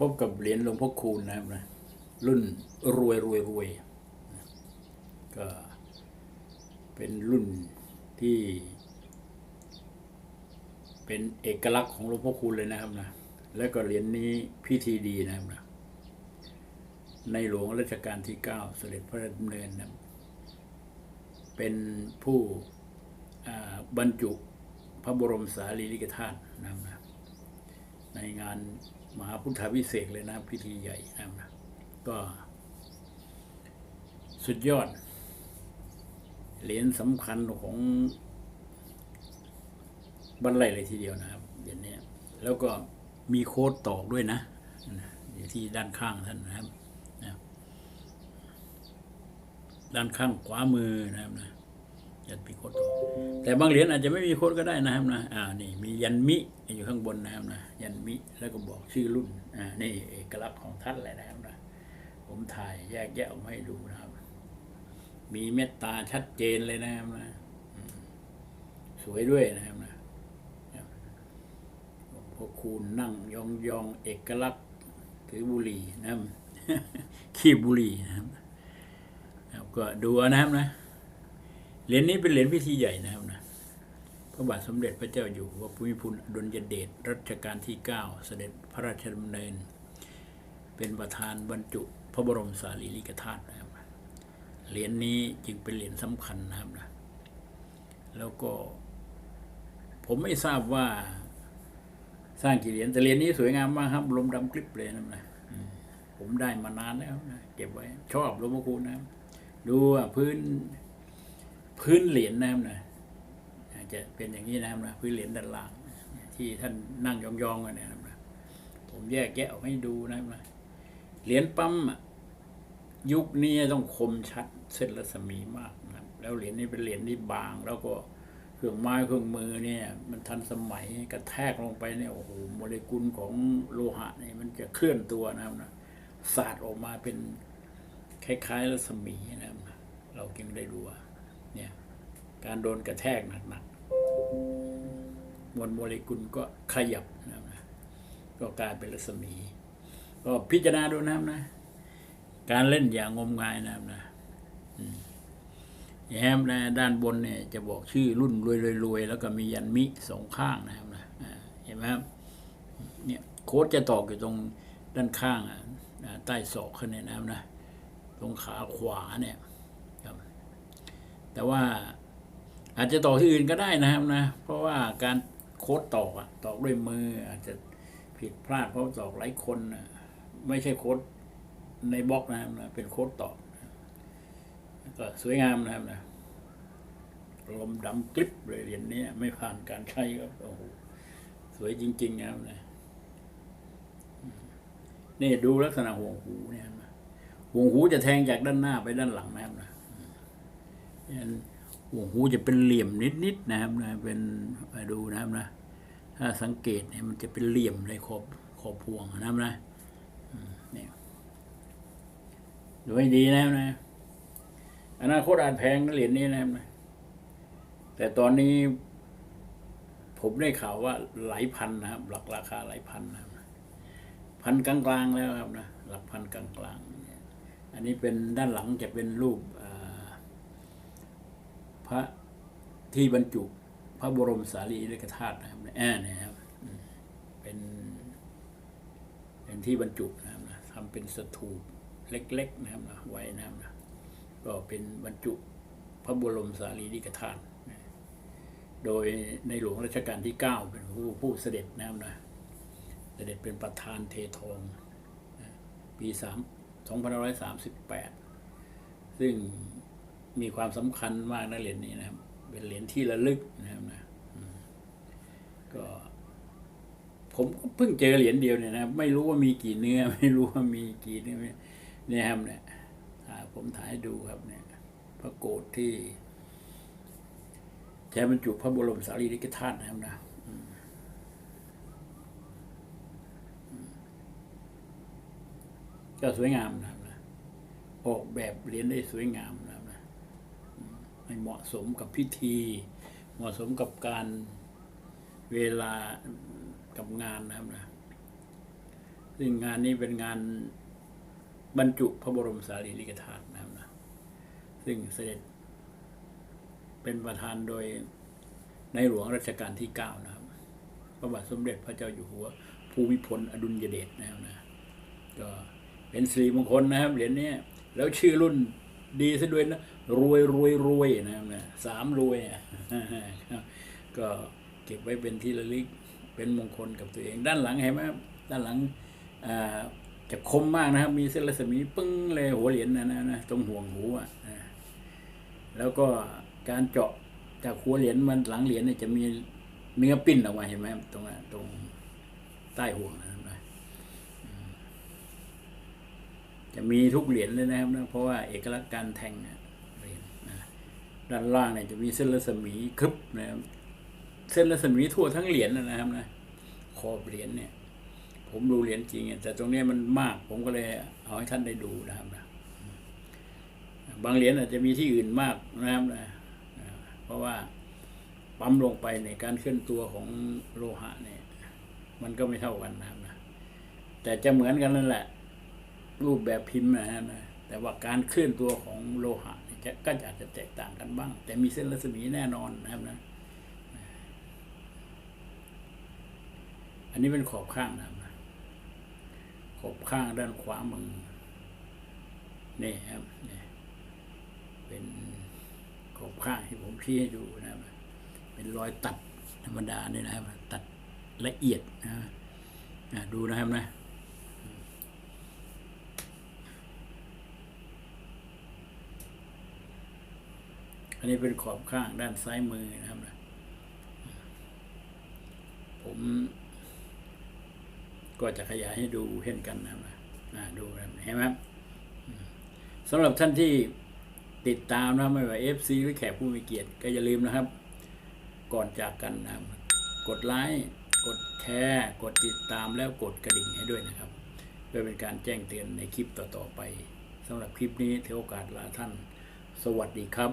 พบกับเหรียญหลวงพ่อคูณนะครับนะรุ่นรวยรวยรวยก็เป็นรุ่นที่ เป็นเอกลักษณ์ของหลวงพ่อคูณเลยนะครับนะแล้วก็เหรียญนี้พิธีดีนะครับนะในหลวงรัชกาลที่เก้าเสด็จพระราชดำเนินนะเป็นผู้บรรจุพระบรมสารีริกธาตุนะครับนะ ในงานมหาพุทธวิเศษเลยนะพิธีใหญ่นะก็ สุดยอด เหรียญสำคัญของบรรลัยเลยทีเดียวนะครับเหรียญนี้แล้วก็มีโค้ดตอกด้วยนะอยู่ที่ด้านข้างท่านนะครับ ด้านข้างขวามือนะครับนะ ยันมีโคตแต่บางเหรียญอาจจะไม่มีโค้ดก็ได้นะครับนะอ่านี่มียันมิอยู่ข้างบนนะครับนะยันมิแล้วก็บอกชื่อรุ่นอ่านี่เอกลักษณ์ของท่านเลยนะครับนะผมถ่ายแยกแยะออกมาให้ดูนะครับ มีเมตตาชัดเจนเลยนะครับนะสวยด้วยนะครับนะหลวงพ่อคูณนั่งยองยองๆเอกลักษณ์ถือบุหรี่นะครับขี้บุหรี่นะครับก็ดูนะครับนะ เหรียญนี้เป็นเหรียญพิธีใหญ่นะครับนะพระบาทสมเด็จพระเจ้าอยู่หัวภูมิพลอดุลยเดชรัชกาลที่ 9 เสด็จพระราชดำเนิน เป็นประธานบรรจุพระบรมสารีริกธาตุนะครับเหรียญนี้จึงเป็นเหรียญสำคัญนะครับนะแล้วก็ผมไม่ทราบว่าสร้างกี่เหรียญแต่เหรียญนี้สวยงามมากครับลมดำกลิบเลยนะนะผมได้มานานแล้วนะเก็บไว้ ชอบหลวงพ่อคูณนะดูอะพื้น พื้นเหรียญนะครับนะอาจจะเป็นอย่างนี้นะครับนะพื้นเหรียญด้านล่างที่ท่านนั่งยองๆกันเนยนะครับนะผมแยกแยะออกให้ดูนะครับนะเหรียญปั๊มยุคนี้ต้องคมชัดเส้นรัศมีมากนะครับแล้วเหรียญนี้เป็นเหรียญที่บาง แล้วก็เครื่องไม้เครื่องมือเนี่ย มันทันสมัยกระแทกลงไปเนี่ยโอ้โหโมเลกุลของโลหะเนี่ยมันจะเคลื่อนตัวนะครับนะสาดออกมาเป็นคล้ายๆรัศมีนะครับเราจึงได้รู้ว่า เนี่ยการโดนกระแทกหนักๆมวลโมเลกุลก็ขยับนะครับก็กลายเป็นรัศมี ก็พิจารณาดูนะครับนะ การเล่นอย่างงมงายนะครับนะอืมแฮมนะด้านบนเนี่ยจะบอกชื่อรุ่นรวยๆแล้วก็มียันมิสองข้างนะครับนะเห็นไหมครับเนี่ยโค้ดจะตอกอยู่ตรงด้านข้างอะใต้ศอกขึ้นเนี่ยนะครับนะ ตรงขาขวาเนี่ยครับ แต่ว่าอาจจะตอกที่อื่นก็ได้นะครับนะ เพราะว่าการโค้ดตอกอะตอกด้วยมือ อาจจะผิดพลาดเพราะตอกหลายคนนะไม่ใช่โค้ดในบล็อกนะครับนะเป็นโค้ดตอกก็สวยงามนะครับนะลมดำกลิบเลยเหรียญนี้ไม่ผ่านการใช้ก็โอ้โหสวยจริง ๆ นะครับนะนี่ดูลักษณะห่วงหูเนี่ยห่วงหูจะแทงจากด้านหน้าไปด้านหลังนะครับนะ ห่วงหูจะเป็นเหลี่ยมนิดๆนะครับนะเป็นมาดูนะครับนะถ้าสังเกตเนี่ยมันจะเป็นเหลี่ยมในขอบขอบพวงนะครับนะเนี่ยดูให้ดีนะครับนะอนาคตอาจแพงนะเหรียญนี้นะครับนะแต่ตอนนี้ผมได้ข่าวว่าหลายพันนะครับ หลักราคาหลายพันนะพันกลางๆแล้วครับนะหลักพันกลางๆอันนี้เป็นด้านหลังจะเป็นรูป พระที่บรรจุพระบรมสารีริกธาตุนะครับแอนนะครับเป็นเป็นที่บรรจุนะครับนะทำเป็นสถูปเล็กๆนะครับนะไว้นะครับนะก็เป็นบรรจุพระบรมสารีริกธาตุโดยในหลวงรัชกาลที่เก้าเป็นผู้ผู้เสด็จนะครับนะเสด็จเป็นประธานเททองปีสามสองพันร้อยสามสิบแปดซึ่ง มีความสำคัญมากนะเหรียญนี้นะครับ เป็นเหรียญที่ระลึกนะครับนะก็ ผมก็เพิ่งเจอเหรียญเดียวเนี่ยนะไม่รู้ว่ามีกี่เนื้อ ไม่รู้ว่ามีกี่เนื้อเนี่ยครับเนี่ยผมถ่ายดูครับเนี่ย พระโกรธที่ใช้บรรจุพระบรมสารีริกธาตุนะครับนะก็สวยงามนะครับนะออกแบบเหรียญได้สวยงามนะครับนะอืม ให้เหมาะสมกับพิธี เหมาะสมกับการเวลากับงานนะครับนะซึ่งงานนี้เป็นงานบรรจุพระบรมสารีริกธาตุนะครับนะซึ่งเสด็จเป็นประธานโดยในหลวงรัชกาลที่เก้านะครับ พระบาทสมเด็จพระเจ้าอยู่หัว ภูมิพลอดุลยเดชนะครับนะ ก็เป็นสิริมงคลนะครับเหรียญนี้แล้วชื่อรุ่น ดีซะด้วยนะรวยรวยรวยนะนะสามรวยอะก็เก็บไว้เป็นที่ระลึกเป็นมงคลกับตัวเองด้านหลังเห็นไหมด้านหลังจะคมมากนะครับ มีเส้นรัศมีปึ้งเลยหัวเหรียญนะนะนะตรงห่วงหูอะแล้วก็การเจาะจากหัวเหรียญมันหลังเหรียญเนี่ยจะมีเนื้อปิ้นออกมาเห็นไหมตรงนั้นตรงใต้ห่วงนะครับนะ จะมีทุกเหรียญเลยนะครับนะเพราะว่าเอกลักษณ์การแทงเนี่ยเหรียญนะด้านล่างเนี่ยจะมีเส้นรัศมีคึบนะครับเส้นรัศมีทั่วทั้งเหรียญนะนะครับนะขอบเหรียญเนี่ย ผมดูเหรียญจริงอะแต่ตรงนี้มันมาก ผมก็เลยเอาให้ท่านได้ดูนะครับนะบางเหรียญอาจจะมีที่อื่นมากนะครับนะเพราะว่าปั๊มลงไปในการเคลื่อนตัวของโลหะเนี่ย มันก็ไม่เท่ากันนะครับนะแต่จะเหมือนกันนั่นแหละ รูปแบบพิมพ์นะฮะนะแต่ว่าการเคลื่อนตัวของโลหะเนี่ยจะก็อาจจะแตกต่างกันบ้าง แต่มีเส้นรัศมีแน่นอนนะครับนะ อันนี้เป็นขอบข้างนะครับขอบข้างด้านขวามือนี่ครับนี่เป็นขอบข้างที่ผมชี้ให้ดูนะครับ เป็นรอยตัดธรรมดาเนี่ยนะครับ ตัดละเอียดนะอะดูนะครับนะ อันนี้เป็นขอบข้างด้านซ้ายมือนะครับนะผมก็จะขยายให้ดูเช่นกันนะครับนะดูนะเห็นไหมสำหรับท่านที่ติดตามนะไม่ว่าเอฟซีหรือแขกผู้มีเกียรติก็อย่าลืมนะครับ ก่อนจากกันนะกดไลค์กดแชร์กดติดตามแล้วกดกระดิ่งให้ด้วยนะครับเพื่อเป็นการแจ้งเตือนในคลิปต่อๆไปสำหรับคลิปนี้เทวโอกาสลาท่าน สวัสดีครับ